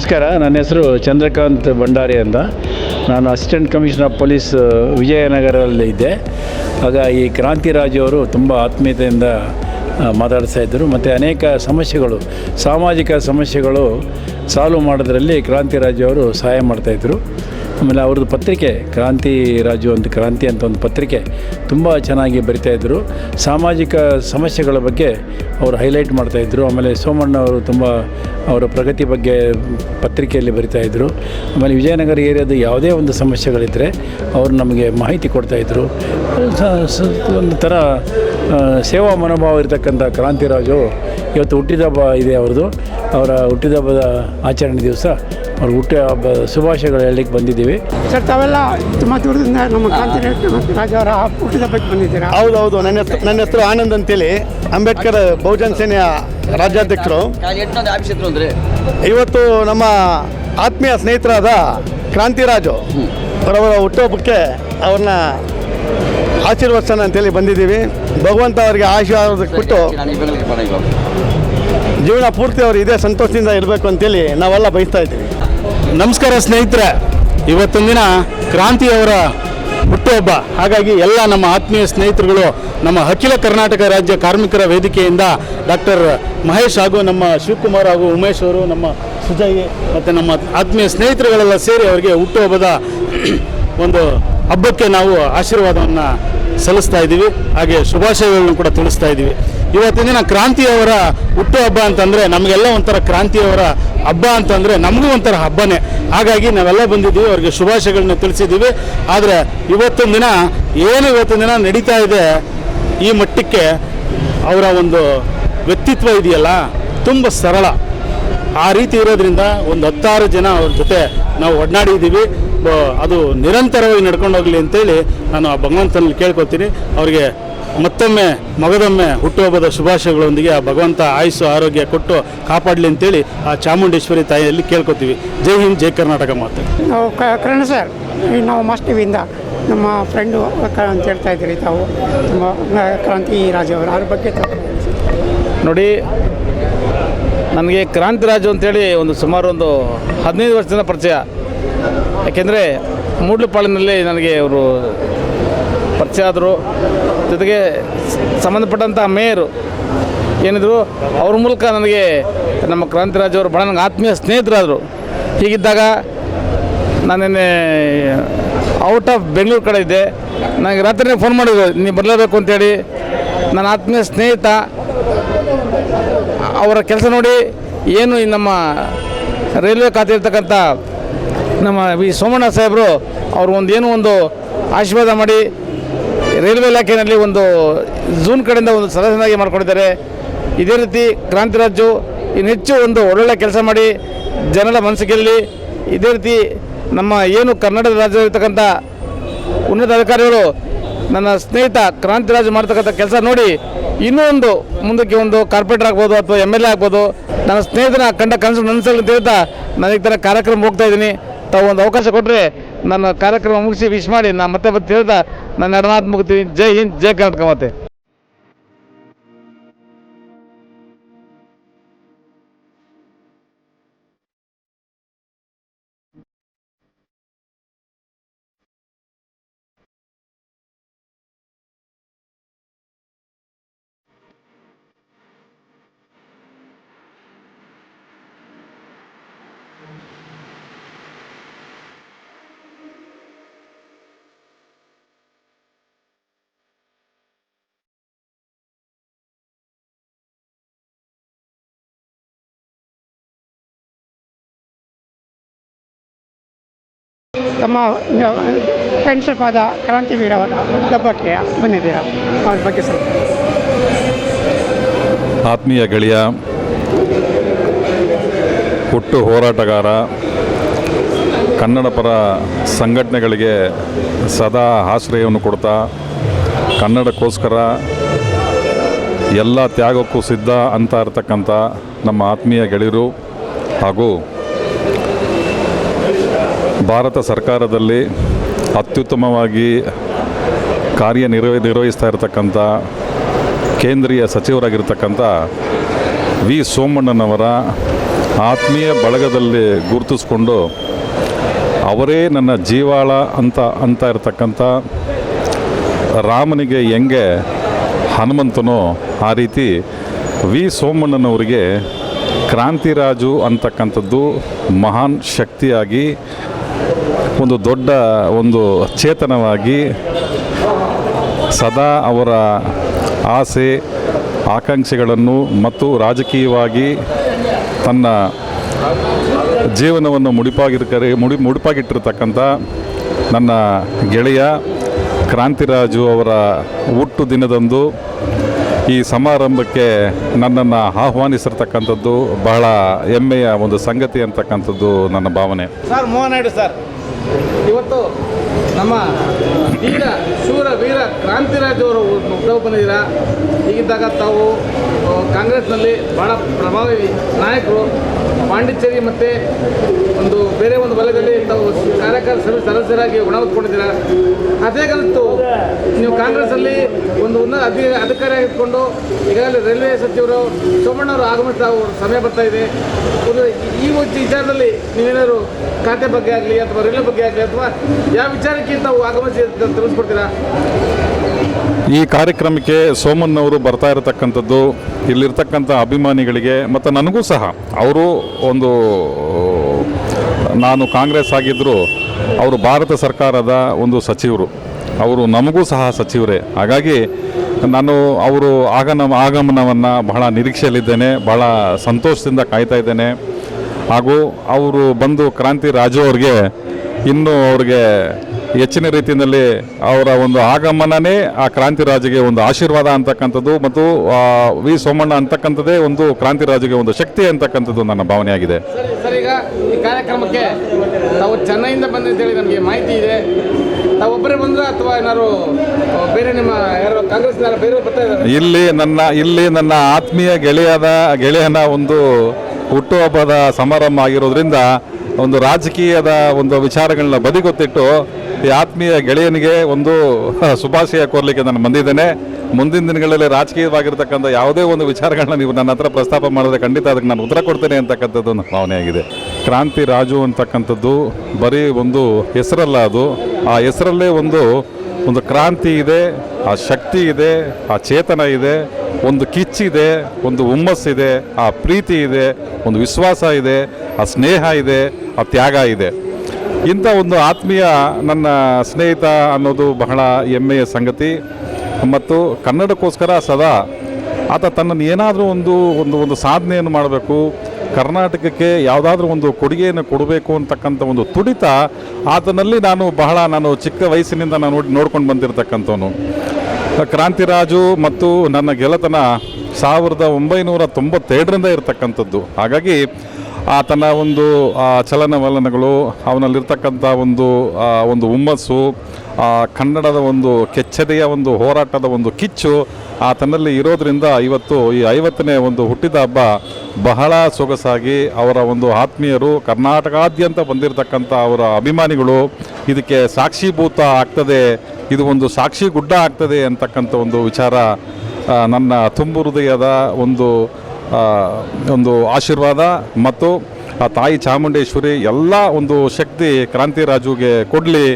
ನಮಸ್ಕಾರ, ನನ್ನ ಹೆಸರು ಚಂದ್ರಕಾಂತ್ ಭಂಡಾರಿ ಅಂತ. ನಾನು ಅಸಿಸ್ಟೆಂಟ್ ಕಮಿಷನರ್ ಆಫ್ ಪೊಲೀಸ್ ವಿಜಯನಗರದಲ್ಲಿ ಇದ್ದೆ. ಆಗ ಈ ಕ್ರಾಂತಿರಾಜ್ ಅವರು ತುಂಬ ಆತ್ಮೀಯತೆಯಿಂದ ಮಾತಾಡ್ತಾ ಇದ್ದರು. ಮತ್ತು ಅನೇಕ ಸಮಸ್ಯೆಗಳು, ಸಾಮಾಜಿಕ ಸಮಸ್ಯೆಗಳು ಸಾಲ್ವ್ ಮಾಡೋದ್ರಲ್ಲಿ ಕ್ರಾಂತಿರಾಜ್ ಅವರು ಸಹಾಯ ಮಾಡ್ತಾಯಿದ್ರು ಆಮೇಲೆ ಅವ್ರದ್ದು ಪತ್ರಿಕೆ, ಕ್ರಾಂತಿ ರಾಜು ಅಂತ ಕ್ರಾಂತಿ ಅಂತ ಒಂದು ಪತ್ರಿಕೆ ತುಂಬ ಚೆನ್ನಾಗಿ ಬರಿತಾಯಿದ್ರು ಸಾಮಾಜಿಕ ಸಮಸ್ಯೆಗಳ ಬಗ್ಗೆ ಅವರು ಹೈಲೈಟ್ ಮಾಡ್ತಾಯಿದ್ರು ಆಮೇಲೆ ಸೋಮಣ್ಣ ಅವರು ತುಂಬ ಅವರ ಪ್ರಗತಿ ಬಗ್ಗೆ ಪತ್ರಿಕೆಯಲ್ಲಿ ಬರಿತಾಯಿದ್ರು ಆಮೇಲೆ ವಿಜಯನಗರ ಏರಿಯಾದ ಯಾವುದೇ ಒಂದು ಸಮಸ್ಯೆಗಳಿದ್ದರೆ ಅವರು ನಮಗೆ ಮಾಹಿತಿ ಕೊಡ್ತಾಯಿದ್ರು ಒಂದು ಥರ ಸೇವಾ ಮನೋಭಾವ ಇರತಕ್ಕಂಥ ಕ್ರಾಂತಿರಾಜು ಇವತ್ತು ಹುಟ್ಟಿದ ಹಬ್ಬ ಇದೆ ಅವ್ರದ್ದು. ಅವರ ಹುಟ್ಟಿದ ಹಬ್ಬದ ಆಚರಣೆ ದಿವಸ ಅವ್ರ ಹುಟ್ಟ ಶುಭಾಶಯಗಳು ಹೇಳಲಿಕ್ಕೆ ಬಂದಿದ್ದೀವಿ. ಸರ್ ತಾವೆಲ್ಲ ತುಂಬ ದೂರದಿಂದ ನಮ್ಮ ರಾಜ ಅವರ ಹುಟ್ಟಿದ ಬಗ್ಗೆ ಬಂದಿದ್ದೀರಾ? ಹೌದೌದು ನನ್ನ ಹೆಸರು ನನ್ನ ಹೆಸರು ಆನಂದ್ ಅಂತೇಳಿ. ಅಂಬೇಡ್ಕರ್ ಬಹುಜನ ಸೇನೆಯ ರಾಜ್ಯಾಧ್ಯಕ್ಷರು. ಇವತ್ತು ನಮ್ಮ ಆತ್ಮೀಯ ಸ್ನೇಹಿತರಾದ ಕ್ರಾಂತಿರಾಜು ಅವರವರ ಹುಟ್ಟುಹಬ್ಬಕ್ಕೆ ಅವ್ರನ್ನ ಆಶೀರ್ವಚನ ಅಂತೇಳಿ ಬಂದಿದ್ದೀವಿ. ಭಗವಂತ ಅವರಿಗೆ ಆಶೀರ್ವಾದ ಕೊಟ್ಟು ಜೀವನ ಪೂರ್ತಿ ಅವರು ಇದೇ ಸಂತೋಷದಿಂದ ಇರಬೇಕು ಅಂತೇಳಿ ನಾವೆಲ್ಲ ಬಯಸ್ತಾ ಇದ್ದೀವಿ. ನಮಸ್ಕಾರ ಸ್ನೇಹಿತರೆ. ಇವತ್ತಿನ ದಿನ ಕ್ರಾಂತಿಯವರ ಹುಟ್ಟುಹಬ್ಬ. ಹಾಗಾಗಿ ಎಲ್ಲ ನಮ್ಮ ಆತ್ಮೀಯ ಸ್ನೇಹಿತರುಗಳು, ನಮ್ಮ ಅಖಿಲ ಕರ್ನಾಟಕ ರಾಜ್ಯ ಕಾರ್ಮಿಕರ ವೇದಿಕೆಯಿಂದ ಡಾಕ್ಟರ್ ಮಹೇಶ್ ಹಾಗೂ ನಮ್ಮ ಶಿವಕುಮಾರ್ ಹಾಗೂ ಉಮೇಶ್ ಅವರು, ನಮ್ಮ ಸುಜಯ್ ಮತ್ತು ನಮ್ಮ ಆತ್ಮೀಯ ಸ್ನೇಹಿತರುಗಳೆಲ್ಲ ಸೇರಿ ಅವರಿಗೆ ಹುಟ್ಟುಹಬ್ಬದ ಒಂದು ಹಬ್ಬಕ್ಕೆ ನಾವು ಆಶೀರ್ವಾದವನ್ನು ಸಲ್ಲಿಸ್ತಾ ಇದ್ದೀವಿ. ಹಾಗೆ ಶುಭಾಶಯಗಳನ್ನು ಕೂಡ ತಿಳಿಸ್ತಾ ಇದ್ದೀವಿ. ಇವತ್ತಿನ ದಿನ ಕ್ರಾಂತಿಯವರ ಹುಟ್ಟುಹಬ್ಬ ಅಂತಂದರೆ ನಮಗೆಲ್ಲ ಒಂಥರ ಕ್ರಾಂತಿಯವರ ಹಬ್ಬ ಅಂತಂದರೆ ನಮಗೂ ಒಂಥರ ಹಬ್ಬನೇ. ಹಾಗಾಗಿ ನಾವೆಲ್ಲ ಬಂದಿದ್ದೀವಿ, ಅವ್ರಿಗೆ ಶುಭಾಶಯಗಳನ್ನ ತಿಳಿಸಿದ್ದೀವಿ. ಆದರೆ ಇವತ್ತೊಂದು ದಿನ, ಏನು ಇವತ್ತೊಂದು ದಿನ ನಡೀತಾ ಇದೆ, ಈ ಮಟ್ಟಕ್ಕೆ ಅವರ ಒಂದು ವ್ಯಕ್ತಿತ್ವ ಇದೆಯಲ್ಲ, ತುಂಬ ಸರಳ. ಆ ರೀತಿ ಇರೋದ್ರಿಂದ ಒಂದು ಹತ್ತಾರು ಜನ ಅವ್ರ ಜೊತೆ ನಾವು ಒಡನಾಡಿದ್ದೀವಿ ಅದು ನಿರಂತರವಾಗಿ ನಡ್ಕೊಂಡು ಹೋಗಲಿ ಅಂತೇಳಿ ನಾನು ಆ ಭಗವಂತನಲ್ಲಿ ಕೇಳ್ಕೊತೀನಿ. ಅವರಿಗೆ ಮತ್ತೊಮ್ಮೆ ಮಗದೊಮ್ಮೆ ಹುಟ್ಟುಹಬ್ಬದ ಶುಭಾಶಯಗಳೊಂದಿಗೆ ಆ ಭಗವಂತ ಆಯುಸ್ಸು ಆರೋಗ್ಯ ಕೊಟ್ಟು ಕಾಪಾಡಲಿ ಅಂತೇಳಿ ಆ ಚಾಮುಂಡೇಶ್ವರಿ ತಾಯಿಯಲ್ಲಿ ಕೇಳ್ಕೊತೀವಿ. ಜೈ ಹಿಂದ್ ಜೈ ಕರ್ನಾಟಕ ಮಾತು. ನಾವು ಕ- ಕರ್ಣ ಸರ್ ಈ ನಾವು ಮಾಸ್ ಟಿವಿಯಿಂದ ನಮ್ಮ ಫ್ರೆಂಡು ಅಂತ ಹೇಳ್ತಾ ಇದ್ದೀರಿ ತಾವು. ತುಂಬ ಕ್ರಾಂತಿ ರಾಜ ಅವರು ಅವ್ರ ಬಗ್ಗೆ ನೋಡಿ ನನಗೆ ಕ್ರಾಂತಿ ರಾಜು ಅಂತೇಳಿ ಒಂದು ಸುಮಾರು ಒಂದು ಹದಿನೈದು ವರ್ಷದಿಂದ ಪರಿಚಯ. ಯಾಕೆಂದರೆ ಮೂಡ್ಲಪಾಳಿನಲ್ಲಿ ನನಗೆ ಅವರು ಪರಿಚಯ ಆದರು. ಜೊತೆಗೆ ಸಂಬಂಧಪಟ್ಟಂಥ ಮೇಯರು ಏನಿದ್ರು ಅವ್ರ ಮೂಲಕ ನನಗೆ ನಮ್ಮ ಕ್ರಾಂತಿರಾಜ್ ಅವರು ಬಹಳ ನನಗೆ ಆತ್ಮೀಯ ಸ್ನೇಹಿತರಾದರು. ಹೀಗಿದ್ದಾಗ ನಾನೇನೆ ಔಟ್ ಆಫ್ ಬೆಂಗಳೂರು ಕಡೆ ಇದ್ದೆ. ನನಗೆ ರಾತ್ರಿನೇ ಫೋನ್ ಮಾಡಿದ್ರು, ನೀವು ಬರಲೇಬೇಕು ಅಂತೇಳಿ. ನನ್ನ ಆತ್ಮೀಯ ಸ್ನೇಹಿತ, ಅವರ ಕೆಲಸ ನೋಡಿ ಏನು ಈ ನಮ್ಮ ರೈಲ್ವೆ ಖಾತೆ ಇರ್ತಕ್ಕಂಥ ನಮ್ಮ ವಿ ಸೋಮಣ್ಣ ಸಾಹೇಬರು, ಅವರು ಒಂದು ಏನೋ ಒಂದು ಆಶೀರ್ವಾದ ಮಾಡಿ ರೈಲ್ವೆ ಇಲಾಖೆಯಲ್ಲಿ ಒಂದು ಝೂನ್ ಕಡೆಯಿಂದ ಒಂದು ಸದಸ್ಯನಾಗಿ ಮಾಡಿಕೊಂಡಿದ್ದಾರೆ. ಇದೇ ರೀತಿ ಕ್ರಾಂತಿರಾಜು ಇನ್ನು ಹೆಚ್ಚು ಒಂದು ಒಳ್ಳೊಳ್ಳೆ ಕೆಲಸ ಮಾಡಿ ಜನರ ಮನಸ್ಸಿಗೆಲ್ಲಿ ಇದೇ ರೀತಿ ನಮ್ಮ ಏನು ಕರ್ನಾಟಕ ರಾಜ್ಯದಲ್ಲಿರ್ತಕ್ಕಂಥ ಉನ್ನತ ಅಧಿಕಾರಿಗಳು ನನ್ನ ಸ್ನೇಹಿತ ಕ್ರಾಂತಿರಾಜ್ ಮಾಡ್ತಕ್ಕಂಥ ಕೆಲಸ ನೋಡಿ ಇನ್ನೂ ಒಂದು ಮುಂದಕ್ಕೆ ಒಂದು ಕಾರ್ಪೊರೇಟರ್ ಆಗ್ಬೋದು ಅಥವಾ ಎಂ ಎಲ್ ಎ ಆಗ್ಬೋದು. ನನ್ನ ಸ್ನೇಹಿತನ ಕಂಡ ಕನಸು ನನಸಲ್ಲಿ ಅಂತ ಹೇಳ್ತಾ ನಾನು ಥರ ಕಾರ್ಯಕ್ರಮ ಹೋಗ್ತಾ ಇದ್ದೀನಿ. ತಾವು ಒಂದು ಅವಕಾಶ ಕೊಟ್ಟರೆ ನನ್ನ ಕಾರ್ಯಕ್ರಮ ಮುಗಿಸಿ ವಿಶ್ ಮಾಡಿ ನಾನು ಮತ್ತೆ ಮತ್ತೆ ಹೇಳ್ತಾ ನನ್ನ ಎರಡನಾಥ್ ಮುಗಿತೀನಿ ಜೈ ಹಿಂದ್, ಜೈ ಕರ್ನಾಟಕ ಮತ್ತೆ ತಮ್ಮ ಫ್ರೆಂಡ್ಶಿಪ್ ಆದ ಕ್ರಾಂತಿ ವೀರವರ ಹಬ್ಬಕ್ಕೆ ಬಂದಿದ್ದೀರಾ ಅವ್ರ ಬಗ್ಗೆ ಸ್ವಲ್ಪ. ಆತ್ಮೀಯ ಗೆಳೆಯ, ಹುಟ್ಟು ಹೋರಾಟಗಾರ ಕನ್ನಡ ಪರ ಸಂಘಟನೆಗಳಿಗೆ ಸದಾ ಆಶ್ರಯವನ್ನು ಕೊಡ್ತಾ, ಕನ್ನಡಕ್ಕೋಸ್ಕರ ಎಲ್ಲ ತ್ಯಾಗಕ್ಕೂ ಸಿದ್ಧ ಅಂತ ಇರತಕ್ಕಂಥ ನಮ್ಮ ಆತ್ಮೀಯ ಗೆಳೆಯರು ಹಾಗೂ ಭಾರತ ಸರ್ಕಾರದಲ್ಲಿ ಅತ್ಯುತ್ತಮವಾಗಿ ಕಾರ್ಯನಿರ್ವ ನಿರ್ವಹಿಸ್ತಾ ಇರತಕ್ಕಂಥ ಕೇಂದ್ರೀಯ ಸಚಿವರಾಗಿರ್ತಕ್ಕಂಥ ವಿ. ಸೋಮಣ್ಣನವರ ಆತ್ಮೀಯ ಬಳಗದಲ್ಲಿ ಗುರುತಿಸ್ಕೊಂಡು ಅವರೇ ನನ್ನ ಜೀವಾಳ ಅಂತ ಅಂತ ಇರತಕ್ಕಂಥ ರಾಮನಿಗೆ ಹೆಂಗೆ ಹನುಮಂತನೋ ಆ ರೀತಿ ವಿ. ಸೋಮಣ್ಣನವರಿಗೆ ಕ್ರಾಂತಿರಾಜು ಅಂತಕ್ಕಂಥದ್ದು ಮಹಾನ್ ಶಕ್ತಿಯಾಗಿ ಒಂದು ದೊಡ್ಡ ಒಂದು ಚೇತನವಾಗಿ ಸದಾ ಅವರ ಆಸೆ, ಆಕಾಂಕ್ಷೆಗಳನ್ನು ಮತ್ತು ರಾಜಕೀಯವಾಗಿ ತನ್ನ ಜೀವನವನ್ನು ಮುಡಿಪಾಗಿರ್ಕರೆ ಮುಡಿ, ಮುಡಿಪಾಗಿಟ್ಟಿರ್ತಕ್ಕಂಥ ನನ್ನ ಗೆಳೆಯ ಕ್ರಾಂತಿರಾಜು ಅವರ ಹುಟ್ಟು ದಿನದಂದು ಈ ಸಮಾರಂಭಕ್ಕೆ ನನ್ನನ್ನು ಆಹ್ವಾನಿಸಿರ್ತಕ್ಕಂಥದ್ದು ಬಹಳ ಹೆಮ್ಮೆಯ ಒಂದು ಸಂಗತಿ ಅಂತಕ್ಕಂಥದ್ದು ನನ್ನ ಭಾವನೆ. Sir, Mohan sir. ಇವತ್ತು ನಮ್ಮ ವೀರ ಶೂರ ವೀರ ಕ್ರಾಂತಿರಾಜ್ ಅವರು ಬಂದಿದ್ದೀರ? ಹೀಗಿದ್ದಾಗ ತಾವು ಕಾಂಗ್ರೆಸ್ನಲ್ಲಿ ಭಾಳ ಪ್ರಭಾವಿ ನಾಯಕರು. ಪಾಂಡಿಚೇರಿ ಮತ್ತು ಒಂದು ಬೇರೆ ಒಂದು ವಲಯದಲ್ಲಿ ತಾವು ಕಾರ್ಯಕರ್ತ ಸಭೆ ಸದಸ್ಯರಾಗಿ ಗುಣ ಅದೇ ಕಲಿತು ನೀವು ಕಾಂಗ್ರೆಸ್ಸಲ್ಲಿ ಒಂದು ಉನ್ನತ ಅಧಿ, ಅಧಿಕಾರಿ ಇಟ್ಕೊಂಡು ಈಗಾಗಲೇ ರೈಲ್ವೆ ಸಚಿವರು ಸೋಮಣ್ಣವರು ಆಗಮಿಸ್ತಾ ಸಮಯ ಬರ್ತಾ ಇದೆ. ಈ ಒಂದು ವಿಚಾರದಲ್ಲಿ ನೀವೇನಾದ್ರು ಖಾತೆ ಬಗ್ಗೆ ಆಗಲಿ ಅಥವಾ ರೈಲ್ವೆ ಬಗ್ಗೆ ಆಗಲಿ ಅಥವಾ ಯಾವ ವಿಚಾರಕ್ಕೆ ತಾವು ಆಗಮಿಸಿ ತಿಳಿಸ್ಕೊಡ್ತೀರಾ? ಈ ಕಾರ್ಯಕ್ರಮಕ್ಕೆ ಸೋಮಣ್ಣವರು ಬರ್ತಾ ಇರತಕ್ಕಂಥದ್ದು, ಇಲ್ಲಿರ್ತಕ್ಕಂಥ ಅಭಿಮಾನಿಗಳಿಗೆ ಮತ್ತು ನನಗೂ ಸಹ, ಅವರು ಒಂದು, ನಾನು ಕಾಂಗ್ರೆಸ್ ಆಗಿದ್ದರೂ ಅವರು ಭಾರತ ಸರ್ಕಾರದ ಒಂದು ಸಚಿವರು, ಅವರು ನಮಗೂ ಸಹ ಸಚಿವರೇ. ಹಾಗಾಗಿ ನಾನು ಅವರು ಆಗಮ, ಆಗಮನವನ್ನು ಬಹಳ ನಿರೀಕ್ಷೆಯಲ್ಲಿದ್ದೇನೆ, ಬಹಳ ಸಂತೋಷದಿಂದ ಕಾಯ್ತಾ ಇದ್ದೇನೆ. ಹಾಗೂ ಅವರು ಬಂದು ಕ್ರಾಂತಿ ರಾಜು ಅವ್ರಿಗೆ ಇನ್ನೂ ಅವ್ರಿಗೆ ಹೆಚ್ಚಿನ ರೀತಿಯಲ್ಲಿ ಅವರ ಒಂದು ಆಗಮನನೇ ಆ ಕ್ರಾಂತಿ ರಾಜಿಗೆ ಒಂದು ಆಶೀರ್ವಾದ ಅಂತಕ್ಕಂಥದ್ದು ಮತ್ತು ವಿ ಸೋಮಣ್ಣ ಅಂತಕ್ಕಂಥದ್ದೇ ಒಂದು ಕ್ರಾಂತಿ ರಾಜಿಗೆ ಒಂದು ಶಕ್ತಿ ಅಂತಕ್ಕಂಥದ್ದು ನನ್ನ ಭಾವನೆಯಾಗಿದೆ. ಸರಿ ಸರ್ ಈಗ ಈ ಕಾರ್ಯಕ್ರಮಕ್ಕೆ ತಾವು ಚೆನ್ನೈಯಿಂದ ಬಂದಂತೇಳಿ ನನಗೆ ಮಾಹಿತಿ ಇದೆ. ತಾವು ಒಬ್ಬರೇ ಬಂದ್ರ ಅಥವಾ ಏನಾದ್ರು ಬೇರೆ ನಿಮ್ಮ ಯಾರು ಕಾಂಗ್ರೆಸ್ನ ಬೇರೆ ಬರ್ತಾ ಇಲ್ಲಿ ನನ್ನ ಇಲ್ಲಿ ನನ್ನ ಆತ್ಮೀಯ ಗೆಳೆಯದ ಗೆಳೆಯನ ಒಂದು ಹುಟ್ಟುಹಬ್ಬದ ಸಮಾರಂಭ ಆಗಿರೋದ್ರಿಂದ ಒಂದು ರಾಜಕೀಯದ ಒಂದು ವಿಚಾರಗಳನ್ನ ಬದಿಗೊತ್ತಿಟ್ಟು ಈ ಆತ್ಮೀಯ ಗೆಳೆಯನಿಗೆ ಒಂದು ಶುಭಾಶಯ ಕೋರ್ಲಿಕ್ಕೆ ನಾನು ಬಂದಿದ್ದೇನೆ. ಮುಂದಿನ ದಿನಗಳಲ್ಲಿ ರಾಜಕೀಯವಾಗಿರ್ತಕ್ಕಂಥ ಯಾವುದೇ ಒಂದು ವಿಚಾರಗಳನ್ನ ನೀವು ನನ್ನ ಹತ್ರ ಪ್ರಸ್ತಾಪ ಮಾಡಿದ್ರೆ ಖಂಡಿತ ಅದಕ್ಕೆ ನಾನು ಉತ್ತರ ಕೊಡ್ತೇನೆ ಅಂತಕ್ಕಂಥದ್ದು ನನ್ನ ಭಾವನೆಯಾಗಿದೆ ಕ್ರಾಂತಿ ರಾಜು ಅಂತಕ್ಕಂಥದ್ದು ಬರೀ ಒಂದು ಹೆಸರಲ್ಲ ಅದು. ಆ ಹೆಸರಲ್ಲೇ ಒಂದು ಒಂದು ಕ್ರಾಂತಿ ಇದೆ, ಆ ಶಕ್ತಿ ಇದೆ, ಆ ಚೇತನ ಇದೆ ಒಂದು ಕಿಚ್ಚಿದೆ ಒಂದು ಹುಮ್ಮಸ್ಸಿದೆ ಆ ಪ್ರೀತಿ ಇದೆ, ಒಂದು ವಿಶ್ವಾಸ ಇದೆ, ಆ ಸ್ನೇಹ ಇದೆ, ಆ ತ್ಯಾಗ ಇದೆ. ಇಂಥ ಒಂದು ಆತ್ಮೀಯ ನನ್ನ ಸ್ನೇಹಿತ ಅನ್ನೋದು ಬಹಳ ಹೆಮ್ಮೆಯ ಸಂಗತಿ. ಮತ್ತು ಕನ್ನಡಕ್ಕೋಸ್ಕರ ಸದಾ ಆತ ತನ್ನನ್ನು ಏನಾದರೂ ಒಂದು ಒಂದು ಒಂದು ಸಾಧನೆಯನ್ನು ಮಾಡಬೇಕು. ಕರ್ನಾಟಕಕ್ಕೆ ಯಾವುದಾದ್ರೂ ಒಂದು ಕೊಡುಗೆಯನ್ನು ಕೊಡಬೇಕು ಅಂತಕ್ಕಂಥ ಒಂದು ತುಡಿತ ಆತನಲ್ಲಿ ನಾನು ಬಹಳ, ನಾನು ಚಿಕ್ಕ ವಯಸ್ಸಿನಿಂದ ನಾನು ನೋಡಿ, ನೋಡ್ಕೊಂಡು ಬಂದಿರತಕ್ಕಂಥವನು. ಕ್ರಾಂತಿರಾಜು ಮತ್ತು ನನ್ನ ಗೆಳತನ ಸಾವಿರದ ಒಂಬೈನೂರ ತೊಂಬತ್ತೆರಡರಿಂದ ಇರತಕ್ಕಂಥದ್ದು. ಹಾಗಾಗಿ ಆತನ ಒಂದು ಚಲನವಲನಗಳು ಅವನಲ್ಲಿರ್ತಕ್ಕಂಥ ಒಂದು ಒಂದು ಹುಮ್ಮಸ್ಸು ಆ, ಕನ್ನಡದ ಒಂದು ಕೆಚ್ಚದೆಯ ಒಂದು ಹೋರಾಟದ ಒಂದು ಕಿಚ್ಚು ಆತನಲ್ಲಿ ಇರೋದರಿಂದ ಇವತ್ತು ಈ ಐವತ್ತನೇ ಒಂದು ಹುಟ್ಟಿದ ಹಬ್ಬ ಬಹಳ ಸೊಗಸಾಗಿ ಅವರ ಒಂದು ಆತ್ಮೀಯರು ಕರ್ನಾಟಕಾದ್ಯಂತ ಬಂದಿರತಕ್ಕಂಥ ಅವರ ಅಭಿಮಾನಿಗಳು ಇದಕ್ಕೆ ಸಾಕ್ಷೀಭೂತ ಆಗ್ತದೆ ಇದು ಒಂದು ಸಾಕ್ಷಿ ಗುಡ್ಡ ಆಗ್ತದೆ ಅಂತಕ್ಕಂಥ ಒಂದು ವಿಚಾರ ನನ್ನ ತುಂಬು ಹೃದಯದ ಒಂದು ಒಂದು ಆಶೀರ್ವಾದ ಮತ್ತು ಆ ತಾಯಿ ಚಾಮುಂಡೇಶ್ವರಿ ಎಲ್ಲ ಒಂದು ಶಕ್ತಿ ಕ್ರಾಂತಿರಾಜುಗೆ ಕೊಡಲಿ.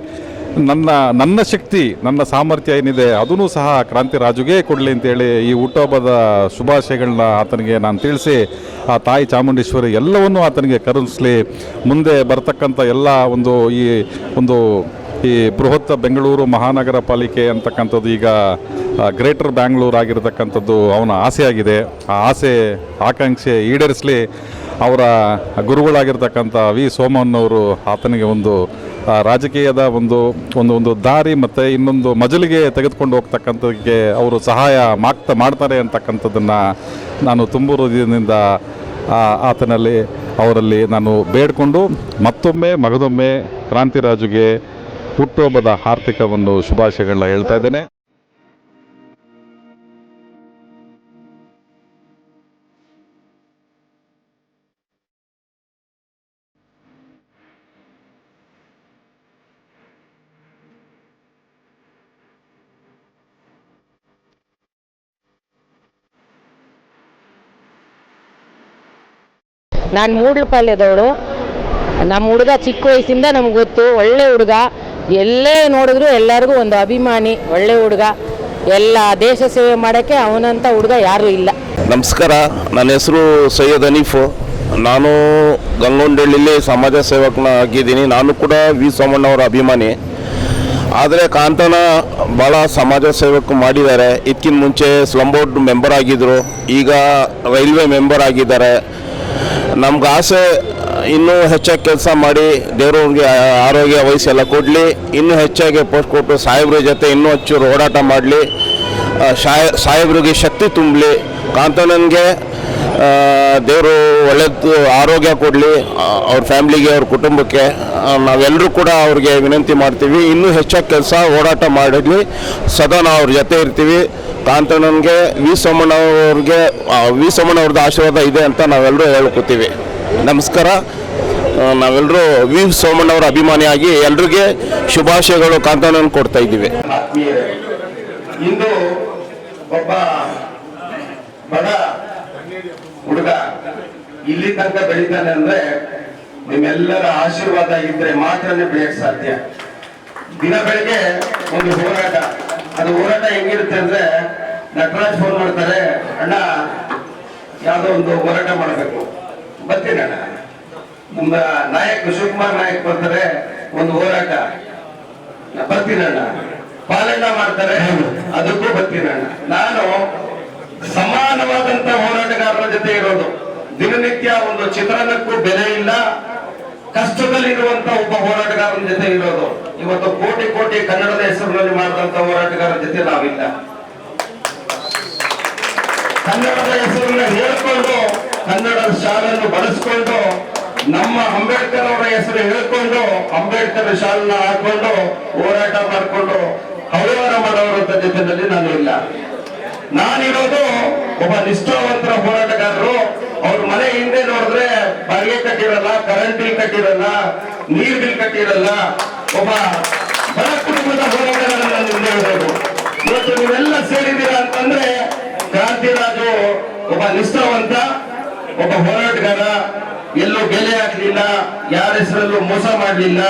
ನನ್ನ ನನ್ನ ಶಕ್ತಿ, ನನ್ನ ಸಾಮರ್ಥ್ಯ ಏನಿದೆ ಅದೂ ಸಹ ಕ್ರಾಂತಿ ರಾಜುಗೇ ಕೊಡಲಿ ಅಂತೇಳಿ ಈ ಹುಟ್ಟುಹಬ್ಬದ ಶುಭಾಶಯಗಳನ್ನ ಆತನಿಗೆ ನಾನು ತಿಳಿಸಿ, ಆ ತಾಯಿ ಚಾಮುಂಡೇಶ್ವರಿ ಎಲ್ಲವನ್ನೂ ಆತನಿಗೆ ಕರುಣಿಸಲಿ. ಮುಂದೆ ಬರ್ತಕ್ಕಂಥ ಎಲ್ಲ ಒಂದು ಈ ಒಂದು ಈ ಬೃಹತ್ ಬೆಂಗಳೂರು ಮಹಾನಗರ ಪಾಲಿಕೆ ಅಂತಕ್ಕಂಥದ್ದು ಈಗ ಗ್ರೇಟರ್ ಬ್ಯಾಂಗ್ಳೂರ್ ಆಗಿರತಕ್ಕಂಥದ್ದು ಅವನ ಆಸೆಯಾಗಿದೆ. ಆ ಆಸೆ, ಆಕಾಂಕ್ಷೆ ಈಡೇರಿಸಲಿ ಅವರ ಗುರುಗಳಾಗಿರ್ತಕ್ಕಂಥ ವಿ ಸೋಮಣ್ಣವರು ಆತನಿಗೆ ಒಂದು ರಾಜಕೀಯದ ಒಂದು ಒಂದು ಒಂದು ದಾರಿ ಮತ್ತು ಇನ್ನೊಂದು ಮಜಲಿಗೆ ತೆಗೆದುಕೊಂಡು ಹೋಗ್ತಕ್ಕಂಥದ್ದಕ್ಕೆ ಅವರು ಸಹಾಯ ಮಾಕ್ತ ಮಾಡ್ತಾರೆ ಅಂತಕ್ಕಂಥದ್ದನ್ನು ನಾನು ತುಂಬು ಹೃದಯದಿಂದ ಆತನಲ್ಲಿ ಅವರಲ್ಲಿ ನಾನು ಬೇಡಿಕೊಂಡು ಮತ್ತೊಮ್ಮೆ, ಮಗದೊಮ್ಮೆ ಕ್ರಾಂತಿರಾಜುಗೆ ಹುಟ್ಟುಹಬ್ಬದ ಆರ್ಥಿಕ ಒಂದು ಶುಭಾಶಯಗಳನ್ನ ಹೇಳ್ತಾ ಇದ್ದೇನೆ. ನಾನು ಮೂಡ್ಲಪಾಳ್ಯದವಳು. ನಮ್ಮ ಹುಡುಗ ಚಿಕ್ಕ ವಯಸ್ಸಿಂದ ನಮ್ಗೆ ಗೊತ್ತು, ಒಳ್ಳೆ ಹುಡುಗ. ಎಲ್ಲೇ ನೋಡಿದ್ರು ಎಲ್ಲರಿಗೂ ಒಂದು ಅಭಿಮಾನಿ, ಒಳ್ಳೆ ಹುಡುಗ. ಎಲ್ಲ ದೇಶ ಸೇವೆ ಮಾಡೋಕ್ಕೆ ಅವನಂತ ಹುಡುಗ ಯಾರು ಇಲ್ಲ. ನಮಸ್ಕಾರ, ನನ್ನ ಹೆಸರು ಸೈಯದ್ ಅನೀಫ್ ನಾನು ಗಂಗೊಂಡಳ್ಳಿಲಿ ಸಮಾಜ ಸೇವಕನ ಆಗಿದ್ದೀನಿ ನಾನು ಕೂಡ ವಿ ಸೋಮಣ್ಣವರ ಅಭಿಮಾನಿ. ಆದರೆ ಕಾಂತನ ಭಾಳ ಸಮಾಜ ಸೇವಕ ಮಾಡಿದ್ದಾರೆ. ಇದಕ್ಕಿಂತ ಮುಂಚೆ ಸ್ಲಮ್ ಬೋರ್ಡ್ ಮೆಂಬರ್ ಆಗಿದ್ದರು ಈಗ ರೈಲ್ವೆ ಮೆಂಬರ್ ಆಗಿದ್ದಾರೆ. ನಮ್ಗೆ ಆಸೆ ಇನ್ನೂ ಹೆಚ್ಚಾಗಿ ಕೆಲಸ ಮಾಡಿ ದೇವರವ್ರಿಗೆ ಆರೋಗ್ಯ ವಯಸ್ಸೆಲ್ಲ ಕೊಡಲಿ. ಇನ್ನೂ ಹೆಚ್ಚಾಗಿ ಪೋಸ್ಟ್ ಕೊಟ್ಟು ಸಾಹೇಬ್ರ ಜೊತೆ ಇನ್ನೂ ಹೆಚ್ಚು ಓಡಾಟ ಮಾಡಲಿ. ಸಾಹೇಬ್ರಿಗೆ ಶಕ್ತಿ ತುಂಬಲಿ. ಕಾಂತನನ್ಗೆ ದೇವರು ಒಳ್ಳೆದು ಆರೋಗ್ಯ ಕೊಡಲಿ. ಅವ್ರ ಫ್ಯಾಮ್ಲಿಗೆ, ಅವ್ರ ಕುಟುಂಬಕ್ಕೆ ನಾವೆಲ್ಲರೂ ಕೂಡ ಅವ್ರಿಗೆ ವಿನಂತಿ ಮಾಡ್ತೀವಿ. ಇನ್ನೂ ಹೆಚ್ಚಾಗಿ ಕೆಲಸ ಓಡಾಟ ಮಾಡಲಿ ಸದಾ ನಾವು ಅವ್ರ ಜೊತೆ ಇರ್ತೀವಿ. ಕಾಂತಣ್ಣನಿಗೆ, ವಿ ಸೋಮಣ್ಣವ್ರಿಗೆ ವಿ ಸೋಮಣ್ಣವ್ರದ್ದು ಆಶೀರ್ವಾದ ಇದೆ ಅಂತ ನಾವೆಲ್ಲರೂ ಹೇಳ್ಕೊತೀವಿ. ನಮಸ್ಕಾರ. ನಾವೆಲ್ಲರೂ ವಿ ಸೋಮಣ್ಣವರ ಅಭಿಮಾನಿಯಾಗಿ ಎಲ್ರಿಗೆ ಶುಭಾಶಯಗಳು ಕಾಂತಣ್ಣನ ಕೊಡ್ತಾ ಇದ್ದೀವಿ. ಇಂದು ಒಬ್ಬ ಬಡ ಹುಡುಗ ಇಲ್ಲಿ ತನಕ ಬೆಳಿತಾನೆ ಅಂದ್ರೆ ನಿಮ್ಮೆಲ್ಲರ ಆಶೀರ್ವಾದ ಇದ್ರೆ ಮಾತ್ರನೇ ಬೆಳೆಯಕ್ ಸಾಧ್ಯ. ದಿನ ಬೆಳಗ್ಗೆ ಒಂದು ಹೋರಾಟ. ಅದು ಹೋರಾಟ ಹೆಂಗಿರುತ್ತೆ ಅಂದ್ರೆ ನಟರಾಜ್ ಫೋನ್ ಮಾಡ್ತಾರೆ, ಅಣ್ಣ, ಯಾವ್ದೋ ಒಂದು ಹೋರಾಟ ಮಾಡಬೇಕು. ಬರ್ತೀನಿ ಅಣ್ಣ ನಮ್ಮ ನಾಯಕ್ ಶಿವಕುಮಾರ್ ನಾಯಕ್ ಬರ್ತಾರೆ ಒಂದು ಹೋರಾಟ. ಬರ್ತೀನಣ್ಣ ಪಾಲನ ಮಾಡ್ತಾರೆ. ಅದಕ್ಕೂ ಬರ್ತೀನಣ್ಣ ನಾನು ಸಮಾನವಾದಂತ ಹೋರಾಟಗಾರರ ಜೊತೆ ಇರೋದು. ದಿನನಿತ್ಯ ಒಂದು ಚಿತ್ರಣಕ್ಕೂ ಬೆಲೆ ಇಲ್ಲ. ಕಷ್ಟದಲ್ಲಿರುವಂತ ಒಬ್ಬ ಹೋರಾಟಗಾರನ ಜೊತೆ ಇರೋದು. ಇವತ್ತು ಕೋಟಿ ಕೋಟಿ ಕನ್ನಡದ ಹೆಸರಿನಲ್ಲಿ ಮಾಡಿದಂತ ಹೋರಾಟಗಾರರ ಜೊತೆ ನಾವಿಲ್ಲ. ಕನ್ನಡದ ಹೆಸರನ್ನ ಹೇಳ್ಕೊಂಡು ಕನ್ನಡದ ಶಾಲೆಯನ್ನು ಬಳಸ್ಕೊಂಡು ನಮ್ಮ ಅಂಬೇಡ್ಕರ್ ಅವರ ಹೆಸರು ಹೇಳ್ಕೊಂಡು ಅಂಬೇಡ್ಕರ್ ಶಾಲೆನ ಹಾಕೊಂಡು ಹೋರಾಟ ಮಾಡಿಕೊಂಡು ಹವ್ಯಾರ ಮಾಡೋರಂತ ಜೊತೆಯಲ್ಲಿ ನಾನು ಇಲ್ಲ. ನಾನಿರೋದು ಒಬ್ಬ ನಿಷ್ಠಾವಂತರ ಹೋರಾಟಗಾರರು. ಅವ್ರ ಮನೆ ಹಿಂದೆ ನೋಡಿದ್ರೆ ಬಾಡಿಗೆ ಕಟ್ಟಿರಲ್ಲ ಕರೆಂಟ್ ಬಿಲ್ ಕಟ್ಟಿರಲ್ಲ, ನೀರ್ ಬಿಲ್ ಕಟ್ಟಿರಲ್ಲ. ಒಬ್ಬ ಬಡ ಕುಟುಂಬದ ನಾನು ಇವತ್ತು ನೀವೆಲ್ಲ ಸೇರಿದ್ದೀರಾ ಅಂತಂದ್ರೆ ಕ್ರಾಂತಿರಾಜು ಒಬ್ಬ ನಿಷ್ಠಾವಂತ ಒಬ್ಬ ಹೋರಾಟಗಾರ ಎಲ್ಲೂ ಬೆಲೆ ಹಾಕ್ಲಿಲ್ಲ, ಯಾರ ಹೆಸರಲ್ಲೂ ಮೋಸ ಮಾಡ್ಲಿಲ್ಲ.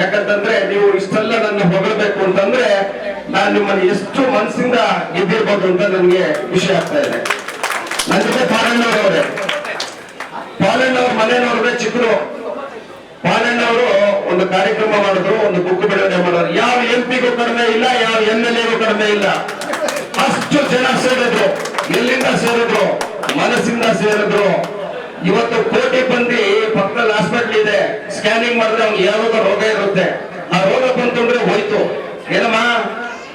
ಯಾಕಂತಂದ್ರೆ ನೀವು ಇಷ್ಟೆಲ್ಲ ನನ್ನ ಹೊಗಳಬೇಕು ಅಂತಂದ್ರೆ ನಾನು ನಿಮ್ಮನ್ನು ಎಷ್ಟು ಮನಸ್ಸಿಂದ ಗೆದ್ದಿರ್ಬೋದು ಅಂತ ನನಗೆ ಖುಷಿ ಆಗ್ತಾ ಇದೆ. ನನ್ನ ಜೊತೆ ಪಾಲಣ್ಣವರವರೇ ಪಾಲಣ್ಣವ್ರ ಮನೆ ನೋಡಿದ್ರೆ ಚಿಕ್ಕರು ಪಾಲಣ್ಣವರು ಒಂದು ಕಾರ್ಯಕ್ರಮ ಮಾಡಿದ್ರು, ಒಂದು ಬುಕ್ ಬಿಡುಗಡೆ ಮಾಡೋರು ಯಾವ ಎಂ ಪಿಗೂ ಕಡಿಮೆ ಇಲ್ಲ, ಯಾವ ಎಂ ಎಲ್ ಎಗೂ ಕಡಿಮೆ ಇಲ್ಲ. ಅಷ್ಟು ಜನ ಸೇರಿದ್ರು. ಎಲ್ಲಿಂದ ಸೇರಿದ್ರು, ಮನಸ್ಸಿಂದ ಸೇರಿದ್ರು. ಇವತ್ತು ಕೋಟಿ ಬಂದಿ ಪಕ್ಕದಲ್ಲಿ ಹಾಸ್ಪಿಟ್ಲ್ ಇದೆ. ಸ್ಕ್ಯಾನಿಂಗ್ ಮಾಡಿದ್ರೆ ಅವ್ನಿಗೆ ಯಾವಾಗ ರೋಗ ಇರುತ್ತೆ. ಆ ರೋಗ ಬಂತಂದ್ರೆ ಹೋಯ್ತು. ಏನಮ್ಮ?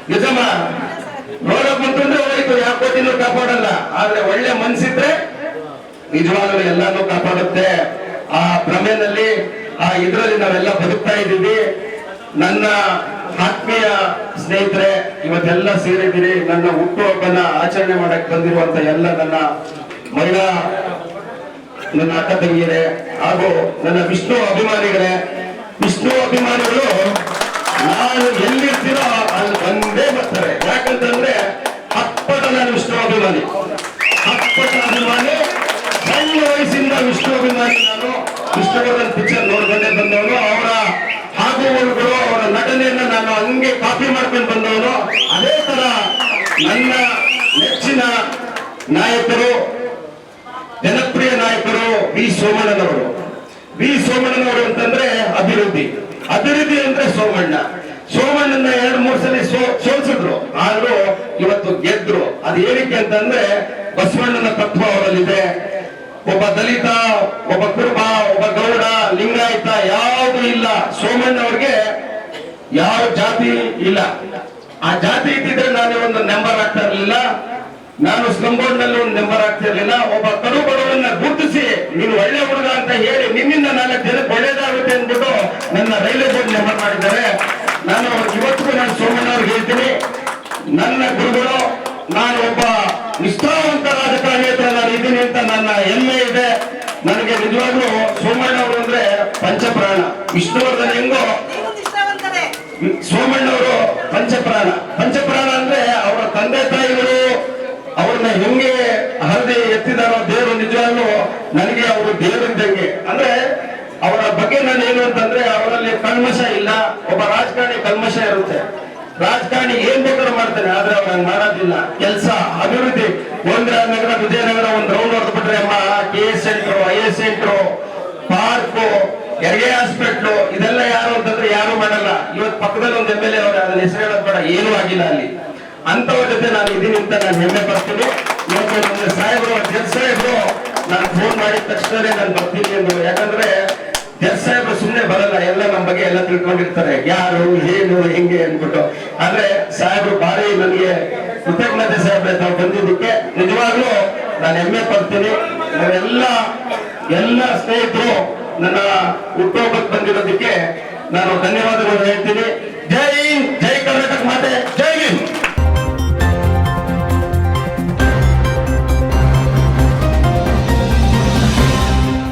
ನಿಜಮ್ಮ? ರೋಗ ಬಂತಂದ್ರೆ ಹೋಯ್ತು. ಯಾವ ಕೋಟಿನೂ ಕಾಪಾಡಲ್ಲ. ಆದ್ರೆ ಒಳ್ಳೆ ಮನ್ಸಿದ್ರೆ ನಿಜವಾಗ್ಲೂ ಎಲ್ಲಾನು ಕಾಪಾಡುತ್ತೆ. ಆ ಭ್ರಮೆನಲ್ಲಿ, ಆ ಇದರಲ್ಲಿ ನಾವೆಲ್ಲ ಬದುಕ್ತಾ ಇದ್ದೀವಿ. ನನ್ನ ಆತ್ಮೀಯ ಸ್ನೇಹಿತರೆ, ಇವತ್ತೆಲ್ಲ ಸೇರಿದ್ದೀರಿ. ನನ್ನ ಹುಟ್ಟುಹಬ್ಬನ ಆಚರಣೆ ಮಾಡಕ್ ಬಂದಿರುವಂತ ಎಲ್ಲ ನನ್ನ ಮಹಿಳಾ, ನನ್ನ ಅಕ್ಕ ತಂಗಿಯರೇ, ಹಾಗೂ ನನ್ನ ವಿಷ್ಣು ಅಭಿಮಾನಿಗಳೇ. ವಿಷ್ಣು ಅಭಿಮಾನಿಗಳು ನಾನು ಎಲ್ಲಿರ್ತೀರೋ ಅಲ್ಲಿ ಬಂದೇ ಬರ್ತಾರೆ. ಯಾಕಂತಂದ್ರೆ ಅಪ್ಪದ ನಾನು ವಿಷ್ಣು ಅಭಿಮಾನಿ. ಅಪ್ಪದ ಅಭಿಮಾನಿ, ಸಣ್ಣ ವಯಸ್ಸಿಂದ ವಿಷ್ಣು ಅಭಿಮಾನಿ ನಾನು. ವಿಷ್ಣುವರ್ಧನ್ ಪಿಕ್ಚರ್ ನೋಡ್ಕೊಂಡೇ ಬಂದವನು. ಅವರ ಅವರ ನಟನೆಯನ್ನ ನಾನು ಹಂಗೆ ಕಾಪಿ ಮಾಡ್ಕೊಂಡು ಬಂದವನು. ಅದೇ ತರ ನನ್ನ ನೆಚ್ಚಿನ ನಾಯಕರು, ಜನಪ್ರಿಯ ನಾಯಕರು ವಿ ಸೋಮಣ್ಣನವರು. ವಿ ಸೋಮಣ್ಣನವರು ಅಂತಂದ್ರೆ ಅಭಿವೃದ್ಧಿ. ಅಭಿವೃದ್ಧಿ ಅಂದ್ರೆ ಸೋಮಣ್ಣ. ಸೋಮಣ್ಣನ ಎರಡು, ಮೂರು ಸಲ ಸೋಲ್ಸಿದ್ರು. ಆದ್ರೂ ಇವತ್ತು ಗೆದ್ರು. ಅದು ಏನಕ್ಕೆ ಅಂತಂದ್ರೆ ಬಸವಣ್ಣನ ತತ್ವ ಅವರಲ್ಲಿದೆ. ಒಬ್ಬ ದಲಿತ, ಒಬ್ಬ ಕುರುಬ, ಒಬ್ಬ ಗೌಡ, ಲಿಂಗಾಯತ ಯಾವುದು ಇಲ್ಲ. ಸೋಮಣ್ಣ ಅವ್ರಿಗೆ ಯಾವ ಜಾತಿ ಇಲ್ಲ. ಆ ಜಾತಿ ಇದ್ದಿದ್ರೆ ನಾನು ಒಂದು ನೆಂಬರ್ ಆಗ್ತಾ ಇರಲಿಲ್ಲ. ನಾನು ಸ್ಲಂ ಬೋರ್ಡ್ನಲ್ಲಿ ಒಂದು ನೆಂಬರ್ ಆಗ್ತಾ ಇರಲಿಲ್ಲ. ಒಬ್ಬ ಕಡು ಬಡವನ್ನ ಗುರುತಿಸಿ, ನೀನು ಒಳ್ಳೆ ಹುಡುಗ ಅಂತ ಹೇಳಿ ನಿನ್ನಿಂದ ನಾಲ್ಕು ಜನಕ್ಕೆ ಒಳ್ಳೇದಾಗುತ್ತೆ ಅಂದ್ಬಿಟ್ಟು ನನ್ನ ರೈಲ್ವೆ ಬೋರ್ಡ್ ನೆಂಬರ್ ಮಾಡಿದ್ದಾರೆ. ನಾನು ಇವತ್ತಿಗೂ ನಾನು ಸೋಮಣ್ಣ ಅವ್ರಿಗೆ ಹೇಳ್ತೀನಿ. ನನ್ನ ಗುರುಗಳು, ನಾನು ಒಬ್ಬ ನಿಷ್ಠಾವಂತ ನನ್ನ ಹೆಮ್ಮೆ ಇದೆ. ನನಗೆ ನಿಜವಾಗ್ಲೂ ಸೋಮಣ್ಣ ಅವರು ಅಂದ್ರೆ ಪಂಚಪ್ರಾಣ. ವಿಷ್ಣುವರ್ಧನ್ ಹೆಂಗೋ ಸೋಮಣ್ಣವರು ಪಂಚಪ್ರಾಣ. ಪಂಚಪ್ರಾಣ ಅಂದ್ರೆ ಅವರ ತಂದೆ ತಾಯಿಗಳು ಅವ್ರನ್ನ ಹೆಂಗೆ ಹರಿದಿ ಎತ್ತಿದಾರೋ ದೇವರು ನಿಜವಾಗ್ಲೂ ನನಗೆ ಅವರು ದೇವರಿದ್ದಂಗೆ. ಅಂದ್ರೆ ಅವರ ಬಗ್ಗೆ ನಾನು ಏನು ಅಂತಂದ್ರೆ ಅವರಲ್ಲಿ ಕಲ್ಮಶ ಇಲ್ಲ. ಒಬ್ಬ ರಾಜಕಾರಣಿ ಕಲ್ಮಶ ಇರುತ್ತೆ. ರಾಜಕಾರಣಿ ಏನ್ ಬೇಕಾದ್ರೂ ಮಾಡ್ತಾನೆ ಆದ್ರೆ ಅವ್ರು ಮಾಡೋದಿಲ್ಲ. ಕೆಲಸ ಅಭಿವೃದ್ಧಿ. ಗೋವಿಂದರಾಜ ನಗರ, ವಿಜಯನಗರ ಒಂದು ರೌಂಡ್ ಹೊಡೆದ್ಬಿಟ್ರೆ ಅಮ್ಮ K S centre I S centre park ಹೆರಿಗೆ ಹಾಸ್ಪಿಟ್ಲು ಇದೆಲ್ಲ ಯಾರು ಅಂತಂದ್ರೆ ಯಾರು ಮಾಡಲ್ಲ. ಇವತ್ತು ಪಕ್ಕದಲ್ಲಿ ಒಂದು ಎಂ ಎಲ್ ಎ ಅವ್ರೆ ಅದನ್ನ ಹೆಸರು ಹೇಳೋದ್ ಬೇಡ, ಏನೂ ಆಗಿಲ್ಲ ಅಲ್ಲಿ. ಅಂತವ್ರ ಜೊತೆ ನಾನು ಇದೀನಿ ಅಂತ ನಾನು ಹೆಮ್ಮೆ ಪಡ್ತೀನಿ. ಇವತ್ತು ನನ್ನ ಸಾಹೇಬರು, ಜಡ್ ಸಾಹೇಬರು, ನಾನು ಫೋನ್ ಮಾಡಿದ ತಕ್ಷಣವೇ ನಾನು ಬರ್ತೀನಿ ಅಂದ್ರು. ಯಾಕಂದ್ರೆ ಜಡ್ ಸಾಹೇಬರು ಸುಮ್ಮನೆ ಬರಲ್ಲ, ಎಲ್ಲ ನಮ್ಮ ಬಗ್ಗೆ ಎಲ್ಲ ತಿಳ್ಕೊಂಡಿರ್ತಾರೆ. ಯಾರು, ಏನು, ಹೆಂಗೆ ಅನ್ಬಿಟ್ಟು ಆದ್ರೆ ಸಾಹೇಬರು ಬಾರಿ ನನಗೆ ಕೃತಜ್ಞತೆ ಸಾಹೇಬ್ರೆ ತಾವು ಬಂದಿದ್ದಕ್ಕೆ ನಿಜವಾಗ್ಲೂ ನಾನು ಹೆಮ್ಮೆ ಪಡ್ತೀನಿ. ನಾವೆಲ್ಲ, ಎಲ್ಲ ಸ್ನೇಹಿತರು ನನ್ನ ಹುಟ್ಟುಹಬ್ಬಕ್ಕೆ ಬಂದಿರೋದಕ್ಕೆ ನಾನು ಧನ್ಯವಾದಗಳು ಹೇಳ್ತೀನಿ. ಜೈ ಜೈ ಕರ್ನಾಟಕ ಮಾತೆ, ಜೈ ಹಿಂದ್.